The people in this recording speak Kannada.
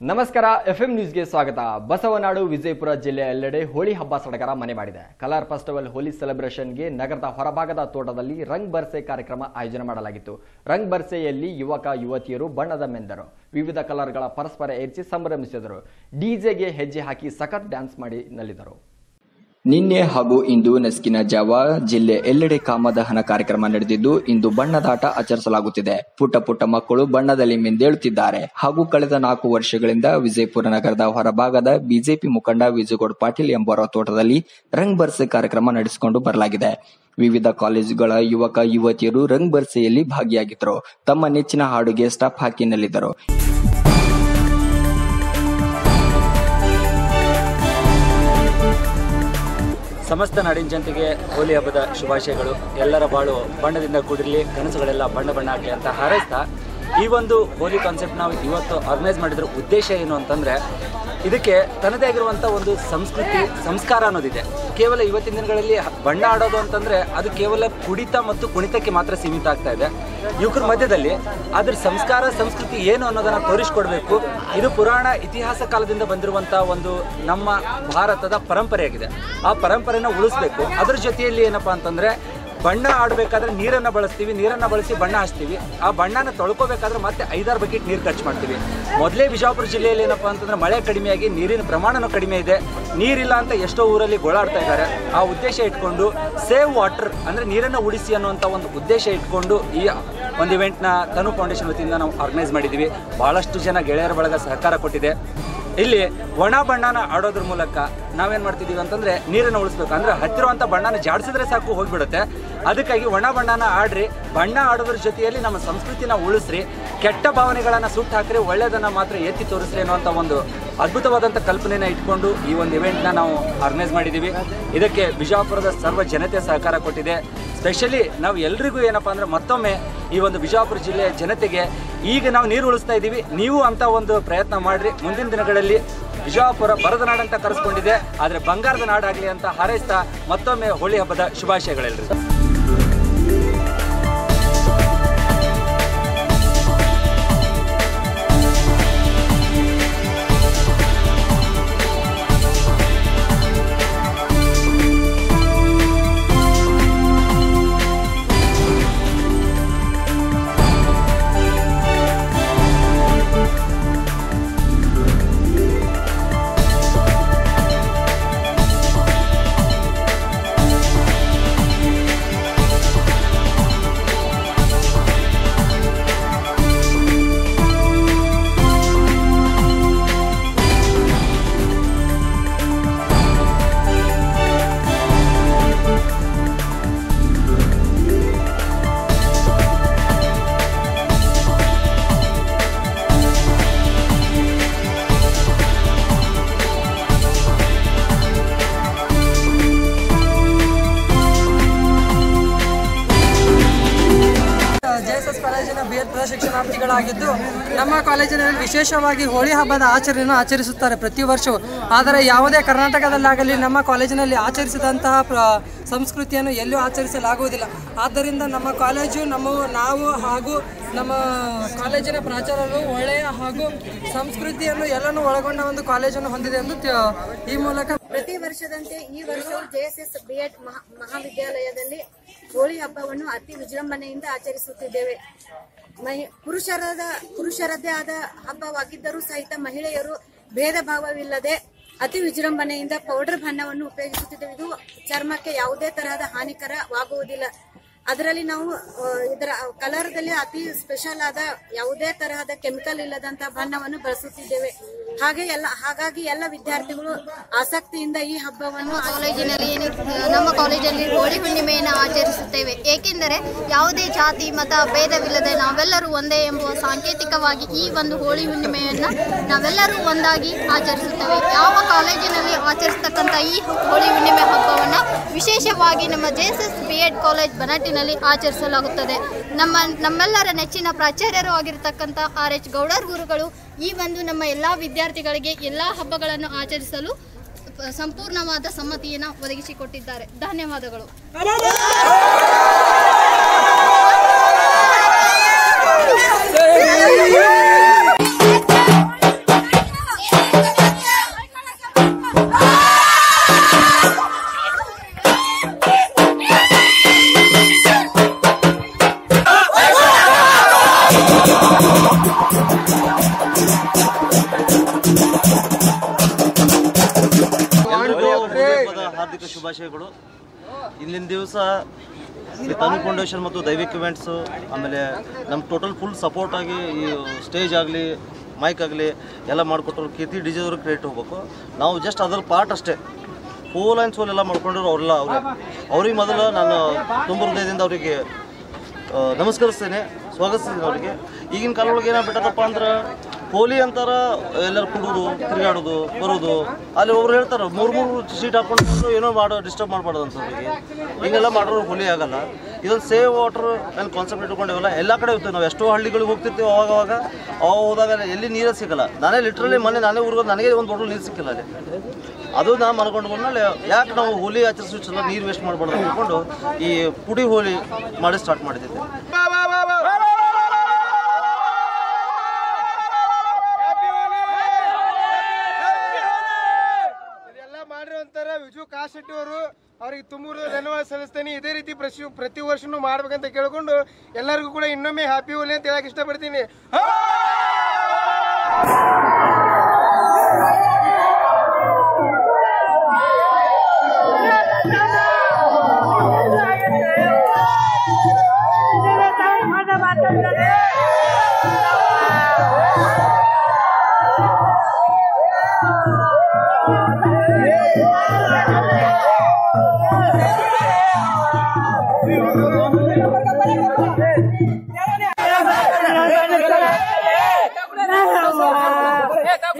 ನಮಸ್ಕಾರ ಎಫ್ ಎಫ್ಎಂ ನ್ಯೂಸ್ಗೆ ಸ್ವಾಗತ. ಬಸವನಾಡು, ವಿಜಯಪುರ ಜಿಲ್ಲೆಯ ಎಲ್ಲೆಡೆ ಹೋಳಿ ಹಬ್ಬ ಸಡಗರ ಮನೆ ಮಾಡಿದೆ. ಕಲರ್ ಫೆಸ್ಟಿವಲ್ ಹೋಲಿ ಸೆಲೆಬ್ರೇಷನ್ಗೆ ನಗರದ ಹೊರಭಾಗದ ತೋಟದಲ್ಲಿ ರಂಗ್ ಬರ್ಸೆ ಕಾರ್ಯಕ್ರಮ ಆಯೋಜನೆ ಮಾಡಲಾಗಿತ್ತು. ರಂಗ್ ಬರ್ಸೆಯಲ್ಲಿ ಯುವಕ, ಯುವತಿಯರು, ಬಣ್ಣದ ಮೆಂದರು, ವಿವಿಧ ಕಲರ್ಗಳ ಪರಸ್ಪರ ಏರಿಸಿ ಸಂಭ್ರಮಿಸಿದರು. ಡಿಜೆಗೆ ಹೆಜ್ಜೆ ಹಾಕಿ ಸಖತ್ ಡ್ಯಾನ್ಸ್ ಮಾಡಿ ನಲಿದರು. ನಿನ್ನೆ ಹಾಗೂ ಇಂದು ನಸ್ಕಿನ ಜಾವ ಜಿಲ್ಲೆ ಎಲ್ಲೆಡೆ ಕಾಮದಹನ ಕಾರ್ಯಕ್ರಮ ನಡೆದಿದ್ದು, ಇಂದು ಬಣ್ಣದಾಟ ಆಚರಿಸಲಾಗುತ್ತಿದೆ. ಪುಟ್ಟ ಪುಟ್ಟ ಮಕ್ಕಳು ಬಣ್ಣದಲ್ಲಿ ಮಿಂದೇಳುತ್ತಿದ್ದಾರೆ. ಹಾಗೂ ಕಳೆದ ನಾಲ್ಕು ವರ್ಷಗಳಿಂದ ವಿಜಯಪುರ ನಗರದ ಹೊರಭಾಗದ ಬಿಜೆಪಿ ಮುಖಂಡ ವಿಜಯಗೌಡ ಪಾಟೀಲ್ ಎಂಬುವರ ತೋಟದಲ್ಲಿ ರಂಗ್ ಬರ್ಸೆ ಕಾರ್ಯಕ್ರಮ ನಡೆಸಿಕೊಂಡು ಬರಲಾಗಿದೆ. ವಿವಿಧ ಕಾಲೇಜುಗಳ ಯುವಕ, ಯುವತಿಯರು ರಂಗ್ ಬರ್ಸೆಯಲ್ಲಿ ಭಾಗಿಯಾಗಿದ್ದರು. ತಮ್ಮ ನೆಚ್ಚಿನ ಹಾಡುಗೆ ಸ್ಟಾಪ್ ಹಾಕಿ ಸಮಸ್ತ ನಾಡಿನ ಜನತೆಗೆ ಹೋಲಿ ಹಬ್ಬದ ಶುಭಾಶಯಗಳು. ಎಲ್ಲರ ಬಾಳು ಬಣ್ಣದಿಂದ ಕೂಡಿರಲಿ, ಕನಸುಗಳೆಲ್ಲ ಬಣ್ಣ ಬಣ್ಣ ಆಗಲಿ ಅಂತ ಹಾರೈಸ್ತಾ ಈ ಒಂದು ಹೋಲಿ ಕಾನ್ಸೆಪ್ಟ್ ನಾವು ಇವತ್ತು ಆರ್ಗನೈಸ್ ಮಾಡಿದ್ರ ಉದ್ದೇಶ ಏನು ಅಂತಂದರೆ ಇದಕ್ಕೆ ತನ್ನದೇ ಆಗಿರುವಂಥ ಒಂದು ಸಂಸ್ಕೃತಿ, ಸಂಸ್ಕಾರ ಅನ್ನೋದಿದೆ. ಕೇವಲ ಇವತ್ತಿನ ದಿನಗಳಲ್ಲಿ ಬಣ್ಣ ಆಡೋದು ಅಂತಂದರೆ ಅದು ಕೇವಲ ಕುಡಿತ ಮತ್ತು ಕುಣಿತಕ್ಕೆ ಮಾತ್ರ ಸೀಮಿತ ಆಗ್ತಾ ಇದೆ. ಯುವಕರ ಮಧ್ಯದಲ್ಲಿ ಅದ್ರ ಸಂಸ್ಕಾರ, ಸಂಸ್ಕೃತಿ ಏನು ಅನ್ನೋದನ್ನ ತೋರಿಸ್ಕೊಡ್ಬೇಕು. ಇದು ಪುರಾಣ ಇತಿಹಾಸ ಕಾಲದಿಂದ ಬಂದಿರುವಂಥ ಒಂದು ನಮ್ಮ ಭಾರತದ ಪರಂಪರೆಯಾಗಿದೆ. ಆ ಪರಂಪರೆನ ಉಳಿಸ್ಬೇಕು. ಅದ್ರ ಜೊತೆಯಲ್ಲಿ ಏನಪ್ಪಾ ಅಂತಂದ್ರೆ ಬಣ್ಣ ಆಡಬೇಕಾದ್ರೆ ನೀರನ್ನು ಬಳಸ್ತೀವಿ, ನೀರನ್ನು ಬಳಸಿ ಬಣ್ಣ ಹಚ್ತೀವಿ. ಆ ಬಣ್ಣನ ತೊಳ್ಕೋಬೇಕಾದ್ರೆ ಮತ್ತೆ ಐದಾರು ಬಕೆಟ್ ನೀರು ಖರ್ಚು ಮಾಡ್ತೀವಿ. ಮೊದಲೇ ಬಿಜಾಪುರ ಜಿಲ್ಲೆಯಲ್ಲಿ ಏನಪ್ಪಾ ಅಂತಂದ್ರೆ ಮಳೆ ಕಡಿಮೆಯಾಗಿ ನೀರಿನ ಪ್ರಮಾಣನೂ ಕಡಿಮೆ ಇದೆ. ನೀರಿಲ್ಲ ಅಂತ ಎಷ್ಟೋ ಊರಲ್ಲಿ ಗೋಳಾಡ್ತಾ ಇದ್ದಾರೆ. ಆ ಉದ್ದೇಶ ಇಟ್ಕೊಂಡು ಸೇವ್ ವಾಟರ್ ಅಂದ್ರೆ ನೀರನ್ನು ಉಳಿಸಿ ಅನ್ನುವಂಥ ಒಂದು ಉದ್ದೇಶ ಇಟ್ಕೊಂಡು ಈ ಒಂದು ಇವೆಂಟ್ನ ತನು ಫೌಂಡೇಶನ್ ವತಿಯಿಂದ ನಾವು ಆರ್ಗನೈಸ್ ಮಾಡಿದ್ದೀವಿ ಬಹಳಷ್ಟು ಜನ ಗೆಳೆಯರ ಬಳಗ ಸಹಕಾರ ಕೊಟ್ಟಿದೆ. ಇಲ್ಲಿ ಒಣ ಬಣ್ಣನ ಆಡೋದ್ರ ಮೂಲಕ ನಾವೇನ್ ಮಾಡ್ತಿದೀವಿ ಅಂತಂದ್ರೆ ನೀರನ್ನು ಉಳಿಸ್ಬೇಕು. ಅಂದ್ರೆ ಹತ್ತಿರುವಂತ ಬಣ್ಣನ ಜಾಡಿಸಿದ್ರೆ ಸಾಕು, ಹೋಗ್ಬಿಡುತ್ತೆ. ಅದಕ್ಕಾಗಿ ಒಣ ಬಣ್ಣನ ಆಡ್ರಿ, ಬಣ್ಣ ಆಡೋದ್ರ ಜೊತೆಯಲ್ಲಿ ನಮ್ಮ ಸಂಸ್ಕೃತಿನ ಉಳಿಸ್ರಿ, ಕೆಟ್ಟ ಭಾವನೆಗಳನ್ನ ಸುಟ್ಟು ಹಾಕ್ರಿ ಒಳ್ಳೆಯದನ್ನ ಮಾತ್ರ ಎತ್ತಿ ತೋರಿಸ್ರಿ ಅನ್ನುವಂಥ ಒಂದು ಅದ್ಭುತವಾದಂಥ ಕಲ್ಪನೆನ ಇಟ್ಕೊಂಡು ಈ ಒಂದು ಇವೆಂಟ್ನ ನಾವು ಆರ್ಗನೈಸ್ ಮಾಡಿದ್ದೀವಿ ಇದಕ್ಕೆ ಬಿಜಾಪುರದ ಸರ್ವ ಜನತೆ ಸಹಕಾರ ಕೊಟ್ಟಿದೆ. ಸ್ಪೆಷಲಿ ನಾವು ಎಲ್ರಿಗೂ ಏನಪ್ಪಾ ಅಂದ್ರೆ ಮತ್ತೊಮ್ಮೆ ಈ ಒಂದು ಬಿಜಾಪುರ ಜಿಲ್ಲೆಯ ಜನತೆಗೆ ಈಗ ನಾವು ನೀರು ಉಳಿಸ್ತಾ ಇದ್ದೀವಿ. ನೀವು ಅಂತ ಒಂದು ಪ್ರಯತ್ನ ಮಾಡ್ರಿ. ಮುಂದಿನ ದಿನಗಳಲ್ಲಿ ಬಿಜಾಪುರ ಬರದ ನಾಡಂತ ಕರೆಸ್ಕೊಂಡಿದೆ ಆದರೆ ಬಂಗಾರದ ನಾಡಾಗಲಿ ಅಂತ ಹಾರೈಸ್ತಾ ಮತ್ತೊಮ್ಮೆ ಹೋಳಿ ಹಬ್ಬದ ಶುಭಾಶಯಗಳೆಲ್ಲರಿಗೂ ಪ್ರಶಿಕ್ಷಣಾರ್ಥಿಗಳಾಗಿದ್ದು ನಮ್ಮ ಕಾಲೇಜಿನಲ್ಲಿ ವಿಶೇಷವಾಗಿ ಹೋಳಿ ಹಬ್ಬದ ಆಚರಣೆಯನ್ನು ಆಚರಿಸುತ್ತಾರೆ ಪ್ರತಿ ವರ್ಷವೂ. ಆದರೆ ಯಾವುದೇ ಕರ್ನಾಟಕದಲ್ಲಾಗಲಿ ನಮ್ಮ ಕಾಲೇಜಿನಲ್ಲಿ ಆಚರಿಸಿದಂತಹ ಸಂಸ್ಕೃತಿಯನ್ನು ಎಲ್ಲೂ ಆಚರಿಸಲಾಗುವುದಿಲ್ಲ. ಆದ್ದರಿಂದ ನಮ್ಮ ಕಾಲೇಜು ನಮ್ಮ ನಾವು ಹಾಗೂ ನಮ್ಮ ಕಾಲೇಜಿನ ಪ್ರಾಚಾರ್ಯರು ಒಳ್ಳೆಯ ಹಾಗೂ ಸಂಸ್ಕೃತಿಯನ್ನು ಎಲ್ಲನೂ ಒಳಗೊಂಡ ಒಂದು ಕಾಲೇಜನ್ನು ಹೊಂದಿದೆ ಎಂದು ಈ ಮೂಲಕ ಪ್ರತಿ ವರ್ಷದಂತೆ ಈ ವರ್ಷವೂ ಜೆಎಸ್ಎಸ್ ಬಿಎಡ್ ಮಹಾವಿದ್ಯಾಲಯದಲ್ಲಿ ಹೋಳಿ ಹಬ್ಬವನ್ನು ಅತಿ ವಿಜೃಂಭಣೆಯಿಂದ ಆಚರಿಸುತ್ತಿದ್ದೇವೆ. ಪುರುಷರಾದ, ಪುರುಷರದ್ದೇ ಆದ ಹಬ್ಬವಾಗಿದ್ದರೂ ಸಹಿತ ಮಹಿಳೆಯರು ಭೇದ ಭಾವವಿಲ್ಲದೆ ಅತಿ ವಿಜೃಂಭಣೆಯಿಂದ ಪೌಡರ್ ಬಣ್ಣವನ್ನು ಉಪಯೋಗಿಸುತ್ತಿದ್ದೇವೆ ಇದು ಚರ್ಮಕ್ಕೆ ಯಾವುದೇ ತರಹದ ಹಾನಿಕರವಾಗುವುದಿಲ್ಲ. ಅದರಲ್ಲಿ ನಾವು ಇದರ ಇದರ ಕಲರ್ದಲ್ಲಿ ಅತಿ ಸ್ಪೆಷಲ್ ಆದ ಯಾವುದೇ ತರಹದ ಕೆಮಿಕಲ್ ಇಲ್ಲದಂತಹ ಬಣ್ಣವನ್ನು ಬಳಸುತ್ತಿದ್ದೇವೆ. ಹಾಗೆ ಎಲ್ಲ ಹಾಗಾಗಿ ಎಲ್ಲ ವಿದ್ಯಾರ್ಥಿಗಳು ಆಸಕ್ತಿಯಿಂದ ಈ ಹಬ್ಬವನ್ನು ಕಾಲೇಜಿನಲ್ಲಿ ನಮ್ಮ ಕಾಲೇಜಲ್ಲಿ ಹೋಳಿ ಹುಣ್ಣಿಮೆಯನ್ನು ಆಚರಿಸುತ್ತೇವೆ. ಏಕೆಂದರೆ ಯಾವುದೇ ಜಾತಿ, ಮತ, ಭೇದವಿಲ್ಲದೆ ನಾವೆಲ್ಲರೂ ಒಂದೇ ಎಂಬುವ ಸಾಂಕೇತಿಕವಾಗಿ ಈ ಒಂದು ಹೋಳಿ ಹುಣ್ಣಿಮೆಯನ್ನು ನಾವೆಲ್ಲರೂ ಒಂದಾಗಿ ಆಚರಿಸುತ್ತೇವೆ. ಯಾವ ಕಾಲೇಜಿನಲ್ಲಿ ಆಚರಿಸ್ತಕ್ಕಂಥ ಈ ಹೋಳಿ ಹುಣ್ಣಿಮೆ ಹಬ್ಬವನ್ನು ವಿಶೇಷವಾಗಿ ನಮ್ಮ J S S B Ed college ಬನಟ್ಟಿನಲ್ಲಿ ಆಚರಿಸಲಾಗುತ್ತದೆ. ನಮ್ಮ ನಮ್ಮೆಲ್ಲರ ನೆಚ್ಚಿನ ಪ್ರಾಚಾರ್ಯರು ಆಗಿರತಕ್ಕಂಥ ಆರ್ ಎಚ್ ಗೌಡರ್ ಗುರುಗಳು ಈ ಒಂದು ನಮ್ಮ ಎಲ್ಲ ವಿದ್ಯಾರ್ಥಿಗಳಿಗೆ ಎಲ್ಲ ಹಬ್ಬಗಳನ್ನು ಆಚರಿಸಲು ಸಂಪೂರ್ಣವಾದ ಸಮ್ಮತಿಯನ್ನು ಒದಗಿಸಿಕೊಟ್ಟಿದ್ದಾರೆ. ಧನ್ಯವಾದಗಳು. ಶುಭಾಶಯಗಳು. ಇಂದಿನ ದಿವಸ ತನು ಫೌಂಡೇಶನ್ ಮತ್ತು ದೈವಿಕ್ ಇವೆಂಟ್ಸು, ಆಮೇಲೆ ನಮ್ಮ ಟೋಟಲ್ ಫುಲ್ ಸಪೋರ್ಟ್ ಆಗಿ ಈ ಸ್ಟೇಜ್ ಆಗಲಿ, ಮೈಕ್ ಆಗಲಿ, ಎಲ್ಲ ಮಾಡಿಕೊಟ್ರು. ಕೀರ್ತಿ ಡಿ ಜೆ ಅವರು ಕ್ರಿಯೇಟ್ ಹೋಗ್ಬೇಕು. ನಾವು ಜಸ್ಟ್ ಅದ್ರ ಪಾರ್ಟ್ ಅಷ್ಟೇ. ಫೋಲ್ ಆ್ಯಂಡ್ ಸೋಲ್ ಎಲ್ಲ ಮಾಡ್ಕೊಂಡಿರೋ ಅವರೆಲ್ಲ ಅವರೇ. ಅವ್ರಿಗೆ ಮೊದಲು ನಾನು ತುಂಬ ಹೃದಯದಿಂದ ಅವರಿಗೆ ನಮಸ್ಕರಿಸ್ತೇನೆ. ಸ್ವಾಗತಿಸ್ತೀನಿ ಅವರಿಗೆ. ಈಗಿನ ಕಾಲ ಒಳಗೆ ಏನಾಗ್ಬಿಟ್ಟದಪ್ಪ ಅಂದ್ರೆ ಹೋಲಿ ಅಂತಾರ ಎಲ್ಲರೂ ಕುಡುದು, ತಿರುಗಾಡೋದು, ಬರೋದು. ಅಲ್ಲಿ ಒಬ್ರು ಹೇಳ್ತಾರೆ, ಮೂರು ಮೂರು ಸೀಟ್ ಹಾಕೊಂಡು ಏನೋ ಮಾಡೋ ಡಿಸ್ಟರ್ಬ್ ಮಾಡಬಾರ್ದು ಅಂತ ಹಿಂಗೆಲ್ಲ ಮಾಡೋರು ಹೋಲಿ ಆಗಲ್ಲ. ಇದೊಂದು ಸೇವ್ ವಾಟರ್ ನಾನು ಕಾನ್ಸೆಪ್ಟ್ ಇಟ್ಕೊಂಡಿವಲ್ಲ, ಎಲ್ಲ ಕಡೆ ಹೋಗ್ತೀವಿ ನಾವು. ಎಷ್ಟೋ ಹಳ್ಳಿಗಳಿಗೆ ಹೋಗ್ತಿರ್ತೀವಿ ಅವಾಗ ಅವಾಗ. ಅವಾಗ ಹೋದಾಗ ಎಲ್ಲಿ ನೀರೇ ಸಿಗಲ್ಲ. ನಾನೇ ಲಿಟ್ರಲಿ ಮೊನ್ನೆ ನಾನೇ ಊರಿಗೆ ನನಗೆ ಒಂದು ಬಾಟಲ್ ನೀರು ಸಿಕ್ಕಿಲ್ಲ ಅಲ್ಲಿ. ಅದು ನಾ ಮನ್ಕೊಂಡು ಬಂದ್ಮೇಲೆ ಯಾಕೆ ನಾವು ಹೋಲಿ ಆಚರಿಸೋ ನೀರು ವೇಸ್ಟ್ ಮಾಡಬಾರ್ದು ಅಂದ್ಕೊಂಡು ಈ ಪುಡಿ ಹೋಲಿ ಮಾಡಿ ಸ್ಟಾರ್ಟ್ ಮಾಡಿದ್ದೆ. ವಿಜು ಕಾಶೆಟ್ಟಿ ಅವರು ಅವ್ರಿಗೆ ತುಂಬೂರು ಧನ್ಯವಾದ ಸಲ್ಲಿಸ್ತೇನೆ. ಇದೇ ರೀತಿ ಪ್ರತಿ ಪ್ರತಿ ವರ್ಷನೂ ಮಾಡ್ಬೇಕಂತ ಕೇಳ್ಕೊಂಡು ಎಲ್ಲರಿಗೂ ಕೂಡ ಇನ್ನೊಮ್ಮೆ ಹ್ಯಾಪಿ ಹೋಲಿ ಅಂತ ಹೇಳಕ್ ಇಷ್ಟಪಡ್ತೀನಿ.